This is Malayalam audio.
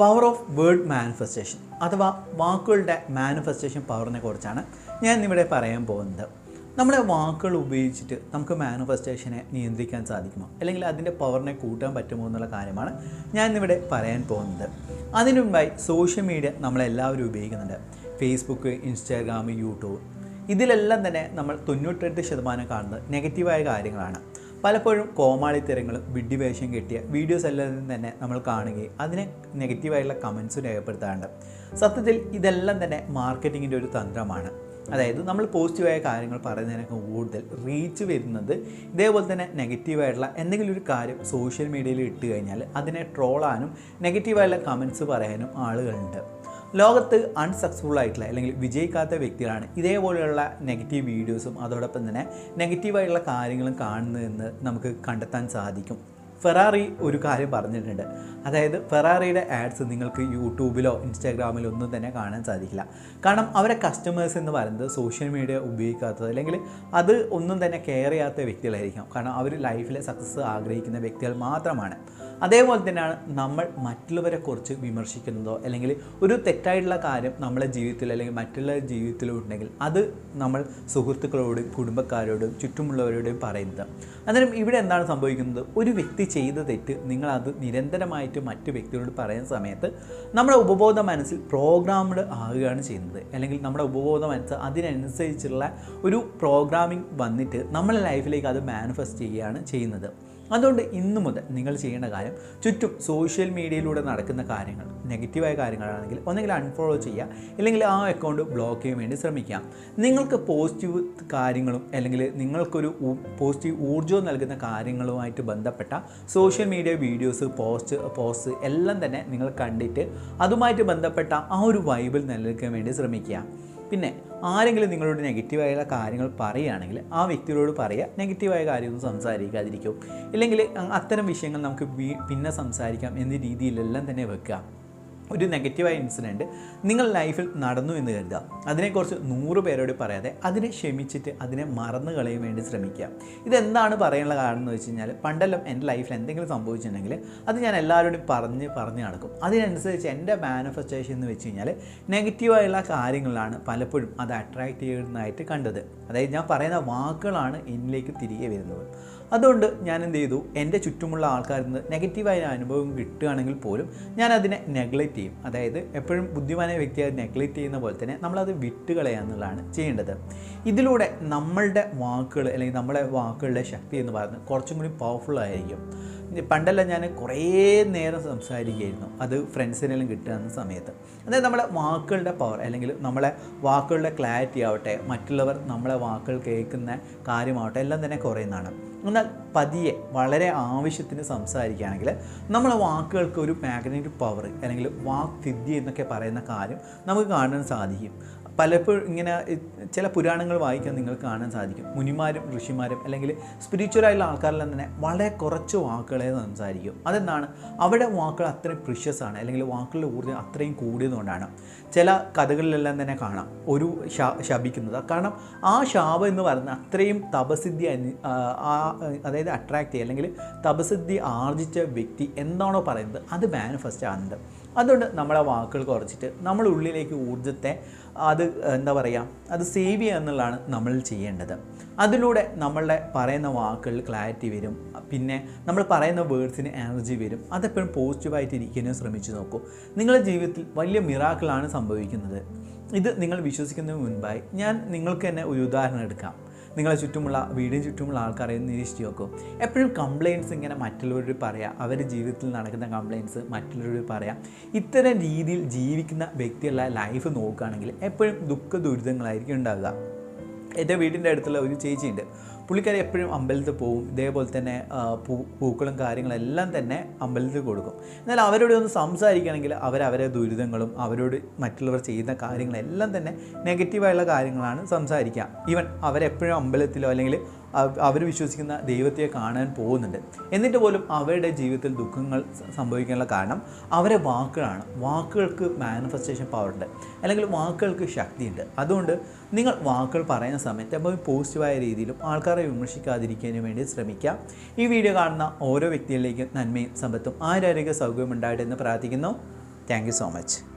പവർ ഓഫ് വേർഡ് മാനിഫെസ്റ്റേഷൻ അഥവാ വാക്കുകളുടെ മാനിഫെസ്റ്റേഷൻ പവറിനെ കുറിച്ചാണ് ഞാൻ ഇവിടെ പറയാൻ പോകുന്നത്. നമ്മുടെ വാക്കുകൾ ഉപയോഗിച്ചിട്ട് നമുക്ക് മാനിഫെസ്റ്റേഷനെ നിയന്ത്രിക്കാൻ സാധിക്കുമോ? അല്ലെങ്കിൽ അതിന്റെ പവറിനെ കൂട്ടാൻ പറ്റുമോ എന്നുള്ള കാര്യമാണ് ഞാൻ ഇന്നിവിടെ പറയാൻ പോകുന്നത്. അതിനു മുമ്പായി സോഷ്യൽ മീഡിയ നമ്മളെല്ലാവരും ഉപയോഗിക്കുന്നുണ്ട്. ഫേസ്ബുക്ക് ഇൻസ്റ്റാഗ്രാം യൂട്യൂബ് ഇതിലെല്ലാം തന്നെ നമ്മൾ തൊണ്ണൂറ്റെട്ട് ശതമാനം കാണുന്നത് നെഗറ്റീവായ കാര്യങ്ങളാണ്. പലപ്പോഴും കോമാളിത്തരങ്ങളും വിഡ്ഢിവേഷം കെട്ടിയ വീഡിയോസ് എല്ലാം തന്നെ നമ്മൾ കാണുകയും അതിനെ നെഗറ്റീവായിട്ടുള്ള കമൻസും രേഖപ്പെടുത്താറുണ്ട്. സത്യത്തിൽ ഇതെല്ലാം തന്നെ മാർക്കറ്റിങ്ങിന്റെ ഒരു തന്ത്രമാണ്. അതായത് നമ്മൾ പോസിറ്റീവായ കാര്യങ്ങൾ പറയുന്നതിനൊക്കെ കൂടുതൽ റീച്ച് വരുന്നത് ഇതേപോലെ തന്നെ നെഗറ്റീവായിട്ടുള്ള എന്തെങ്കിലും ഒരു കാര്യം സോഷ്യൽ മീഡിയയിൽ ഇട്ട് കഴിഞ്ഞാൽ അതിനെ ട്രോളാനും നെഗറ്റീവായിട്ടുള്ള കമൻസ് പറയാനും ആളുകളുണ്ട്. ലോകത്ത് അൺസക്സസ്ഫുൾ ആയിട്ടുള്ള അല്ലെങ്കിൽ വിജയിക്കാത്ത വ്യക്തികളാണ് ഇതേപോലെയുള്ള നെഗറ്റീവ് വീഡിയോസും അതോടൊപ്പം തന്നെ നെഗറ്റീവായിട്ടുള്ള കാര്യങ്ങളും കാണുന്നതെന്ന് നമുക്ക് കണ്ടെത്താൻ സാധിക്കും. ഫെറാറി ഒരു കാര്യം പറഞ്ഞിട്ടുണ്ട്. അതായത് ഫെറാറിയുടെ ആഡ്സ് നിങ്ങൾക്ക് യൂട്യൂബിലോ ഇൻസ്റ്റാഗ്രാമിലോ ഒന്നും തന്നെ കാണാൻ സാധിക്കില്ല. കാരണം അവരെ കസ്റ്റമേഴ്സ് എന്ന് പറയുന്നത് സോഷ്യൽ മീഡിയ ഉപയോഗിക്കാത്തത് അല്ലെങ്കിൽ അത് ഒന്നും തന്നെ കെയർ ചെയ്യാത്ത വ്യക്തികളായിരിക്കാം. കാരണം അവർ ലൈഫിലെ സക്സസ് ആഗ്രഹിക്കുന്ന വ്യക്തികൾ മാത്രമാണ്. അതേപോലെ തന്നെയാണ് നമ്മൾ മറ്റുള്ളവരെ കുറിച്ച് വിമർശിക്കുന്നതോ അല്ലെങ്കിൽ ഒരു തെറ്റായിട്ടുള്ള കാര്യം നമ്മളെ ജീവിതത്തിൽ അല്ലെങ്കിൽ മറ്റുള്ള ജീവിതത്തിലും ഉണ്ടെങ്കിൽ അത് നമ്മൾ സുഹൃത്തുക്കളോടും കുടുംബക്കാരോടും ചുറ്റുമുള്ളവരോടും പറയുന്നത്. അന്നേരം ഇവിടെ എന്താണ് സംഭവിക്കുന്നത്? ഒരു വ്യക്തി ചെയ്ത തെറ്റ് നിങ്ങളത് നിരന്തരമായിട്ട് മറ്റു വ്യക്തികളോട് പറയുന്ന സമയത്ത് നമ്മുടെ ഉപബോധ മനസ്സിൽ പ്രോഗ്രാംഡ് ആകുകയാണ് ചെയ്യുന്നത്. അല്ലെങ്കിൽ നമ്മുടെ ഉപബോധ മനസ്സ് അതിനനുസരിച്ചുള്ള ഒരു പ്രോഗ്രാമിംഗ് വന്നിട്ട് നമ്മുടെ ലൈഫിലേക്ക് അത് മാനിഫെസ്റ്റ് ചെയ്യുകയാണ് ചെയ്യുന്നത്. അതുകൊണ്ട് ഇന്നു മുതൽ നിങ്ങൾ ചെയ്യേണ്ട കാര്യം ചുറ്റും സോഷ്യൽ മീഡിയയിലൂടെ നടക്കുന്ന കാര്യങ്ങൾ നെഗറ്റീവായ കാര്യങ്ങളാണെങ്കിൽ ഒന്നെങ്കിൽ അൺഫോളോ ചെയ്യുക അല്ലെങ്കിൽ ആ അക്കൗണ്ട് ബ്ലോക്ക് ചെയ്യാൻ വേണ്ടി ശ്രമിക്കാം നിങ്ങൾക്ക് പോസിറ്റീവ് കാര്യങ്ങളും അല്ലെങ്കിൽ നിങ്ങൾക്കൊരു പോസിറ്റീവ് ഊർജവും നൽകുന്ന കാര്യങ്ങളുമായിട്ട് ബന്ധപ്പെട്ട social media videos post post എല്ലാം തന്നെ നിങ്ങൾ കണ്ടിട്ട് അതുമായിട്ട് ബന്ധപ്പെട്ട ആ ഒരു വൈബിൽ നിലനിൽക്കാൻ വേണ്ടി ശ്രമിക്കുക. പിന്നെ ആരെങ്കിലും നിങ്ങളോട് നെഗറ്റീവായ കാര്യങ്ങൾ പറയുകയാണെങ്കിൽ ആ വ്യക്തിയോട് പറയുക. നെഗറ്റീവായ കാര്യമൊന്നും സംസാരിക്കാതിരിക്കും. ഇല്ലെങ്കിൽ അത്തരം വിഷയങ്ങൾ നമുക്ക് പിന്നെ സംസാരിക്കാം എന്ന രീതിയിലെല്ലാം തന്നെ വെക്കുക. ഒരു നെഗറ്റീവായ ഇൻസിഡന്റ് നിങ്ങൾ ലൈഫിൽ നടന്നു എന്ന് കരുതുക. അതിനെക്കുറിച്ച് നൂറ് പേരോട് പറയാതെ അതിനെ ക്ഷമിച്ചിട്ട് അതിനെ മറന്നു കളയാൻ വേണ്ടി ശ്രമിക്കുക. ഇതെന്താണ് പറയാനുള്ള കാരണം എന്ന് വെച്ച് കഴിഞ്ഞാൽ പണ്ടെല്ലാം എന്റെ ലൈഫിൽ എന്തെങ്കിലും സംഭവിച്ചിട്ടുണ്ടെങ്കിൽ അത് ഞാൻ എല്ലാവരോടും പറഞ്ഞ് പറഞ്ഞ് നടക്കും. അതിനനുസരിച്ച് എന്റെ മാനിഫെസ്റ്റേഷൻ എന്ന് വെച്ച് കഴിഞ്ഞാൽ നെഗറ്റീവായുള്ള കാര്യങ്ങളാണ് പലപ്പോഴും അത് അട്രാക്റ്റ് ചെയ്യുന്നതായിട്ട് കണ്ടത്. അതായത് ഞാൻ പറയുന്ന വാക്കുകളാണ് എന്നിലേക്ക് തിരികെ വരുന്നത്. അതുകൊണ്ട് ഞാൻ എന്ത് ചെയ്തു? എന്റെ ചുറ്റുമുള്ള ആൾക്കാരിൽ നിന്ന് നെഗറ്റീവായ അനുഭവം കിട്ടുകയാണെങ്കിൽ പോലും ഞാൻ അതിനെ നെഗ്ലക്റ്റ് ചെയ്യും. അതായത് എപ്പോഴും ബുദ്ധിമാനായ വ്യക്തി അത് നെഗ്ലക്റ്റ് ചെയ്യുന്ന പോലെ തന്നെ നമ്മളത് വിട്ടുകളയുക എന്നുള്ളതാണ് ചെയ്യേണ്ടത്. ഇതിലൂടെ നമ്മളുടെ വാക്കുകൾ അല്ലെങ്കിൽ നമ്മുടെ വാക്കുകളുടെ ശക്തി എന്ന് പറയുന്നത് കുറച്ചും കൂടി പവർഫുൾ ആയിരിക്കും. പണ്ടെല്ലാം ഞാൻ കുറേ നേരം സംസാരിക്കുകയായിരുന്നു. അത് ഫ്രണ്ട്സിനെല്ലാം കിട്ടുന്ന സമയത്ത്. അതായത് നമ്മളെ വാക്കുകളുടെ പവർ അല്ലെങ്കിൽ നമ്മളെ വാക്കുകളുടെ ക്ലാരിറ്റി ആവട്ടെ മറ്റുള്ളവർ നമ്മളെ വാക്കുകൾ കേൾക്കുന്ന കാര്യമാവട്ടെ എല്ലാം തന്നെ കുറയുന്നതാണ്. എന്നാൽ പതിയെ വളരെ ആവശ്യത്തിന് സംസാരിക്കുകയാണെങ്കിൽ നമ്മളെ വാക്കുകൾക്ക് ഒരു മാഗ്നറ്റിക് പവർ അല്ലെങ്കിൽ വാക് തിദ്യ എന്നൊക്കെ പറയുന്ന കാര്യം നമുക്ക് കാണാൻ സാധിക്കും. പലപ്പോഴും ഇങ്ങനെ ചില പുരാണങ്ങൾ വായിക്കാൻ നിങ്ങൾക്ക് കാണാൻ സാധിക്കും. മുനിമാരും ഋഷിമാരും അല്ലെങ്കിൽ സ്പിരിച്വൽ ആയിട്ടുള്ള ആൾക്കാരെല്ലാം തന്നെ വളരെ കുറച്ച് വാക്കുകളെ സംസാരിക്കും. അതെന്താണ്? അവിടെ വാക്കുകൾ അത്രയും പ്രിഷ്യസ് ആണ്. അല്ലെങ്കിൽ വാക്കുകളുടെ ഊർജം അത്രയും കൂടിയതുകൊണ്ടാണ്. ചില കഥകളിലെല്ലാം തന്നെ കാണാം. ഒരു ശപിക്കുന്നത്. കാരണം ആ ശാപം എന്ന് പറയുന്നത് അത്രയും തപസിദ്ധി അനു- അതായത് അട്രാക്റ്റ് ചെയ്യുക അല്ലെങ്കിൽ തപസിദ്ധി ആർജിച്ച വ്യക്തി എന്താണോ പറയുന്നത് അത് മാനിഫെസ്റ്റ് ആകുന്നുണ്ട് അതുകൊണ്ട് നമ്മളെ വാക്കുകൾ കുറച്ചിട്ട് നമ്മൾ ഉള്ളിലേക്ക് ഊർജത്തെ അത് എന്താ പറയുക അത് സേവ് ചെയ്യുക എന്നുള്ളതാണ് നമ്മൾ ചെയ്യേണ്ടത്. അതിലൂടെ നമ്മളുടെ പറയുന്ന വാക്കുകൾ ക്ലാരിറ്റി വരും. പിന്നെ നമ്മൾ പറയുന്ന വേർഡ്സിന് എനർജി വരും. അതെപ്പോഴും പോസിറ്റീവായിട്ട് ഇരിക്കാനും ശ്രമിച്ചു നോക്കൂ. നിങ്ങളുടെ ജീവിതത്തിൽ വലിയ മിറാക്കിളാണ് സംഭവിക്കുന്നത്. ഇത് നിങ്ങൾ വിശ്വസിക്കുന്നതിന് മുൻപായി ഞാൻ നിങ്ങൾക്ക് തന്നെ ഒരു ഉദാഹരണം എടുക്കാം. നിങ്ങളെ ചുറ്റുമുള്ള വീടിന് ചുറ്റുമുള്ള ആൾക്കാരെ നിരീക്ഷിച്ച് നോക്കും. എപ്പോഴും കംപ്ലയിൻസ് ഇങ്ങനെ മറ്റുള്ളവരോട് പറയാം. അവരുടെ ജീവിതത്തിൽ നടക്കുന്ന കംപ്ലയിൻസ് മറ്റുള്ളവരോട് പറയാം. ഇത്തരം രീതിയിൽ ജീവിക്കുന്ന വ്യക്തികളുടെ ലൈഫ് നോക്കുകയാണെങ്കിൽ എപ്പോഴും ദുഃഖ ദുരിതങ്ങളായിരിക്കും ഉണ്ടാവുക. എന്റെ വീടിന്റെ അടുത്തുള്ള ഒരു ചേച്ചിയുണ്ട്. പുള്ളിക്കാരി എപ്പോഴും അമ്പലത്തിൽ പോവും ഇതേപോലെ തന്നെ പൂ പൂക്കളും കാര്യങ്ങളെല്ലാം തന്നെ അമ്പലത്തിൽ കൊടുക്കും. എന്നാൽ അവരോട് ഒന്ന് സംസാരിക്കുകയാണെങ്കിൽ അവരവരെ ദുരിതങ്ങളും അവരോട് മറ്റുള്ളവർ ചെയ്യുന്ന കാര്യങ്ങളെല്ലാം തന്നെ നെഗറ്റീവായുള്ള കാര്യങ്ങളാണ് സംസാരിക്കുക. ഈവൻ അവരെപ്പോഴും അമ്പലത്തിലോ അല്ലെങ്കിൽ അവർ വിശ്വസിക്കുന്ന ദൈവത്തെ കാണാൻ പോകുന്നുണ്ട്. എന്നിട്ട് പോലും അവരുടെ ജീവിതത്തിൽ ദുഃഖങ്ങൾ സംഭവിക്കാനുള്ള കാരണം അവരെ വാക്കുകളാണ്. വാക്കുകൾക്ക് മാനിഫെസ്റ്റേഷൻ പവർ ഉണ്ട്. അല്ലെങ്കിൽ വാക്കുകൾക്ക് ശക്തിയുണ്ട്. അതുകൊണ്ട് നിങ്ങൾ വാക്കുകൾ പറയുന്ന സമയത്ത് അപ്പോൾ പോസിറ്റീവായ രീതിയിലും ആൾക്കാരെ വിമർശിക്കാതിരിക്കാനും വേണ്ടി ശ്രമിക്കുക. ഈ വീഡിയോ കാണുന്ന ഓരോ വ്യക്തികളിലേക്കും നന്മയും സമ്പത്തും ആരോഗ്യ സൗകര്യം ഉണ്ടായിട്ട് എന്ന് പ്രാർത്ഥിക്കുന്നു. Thank so much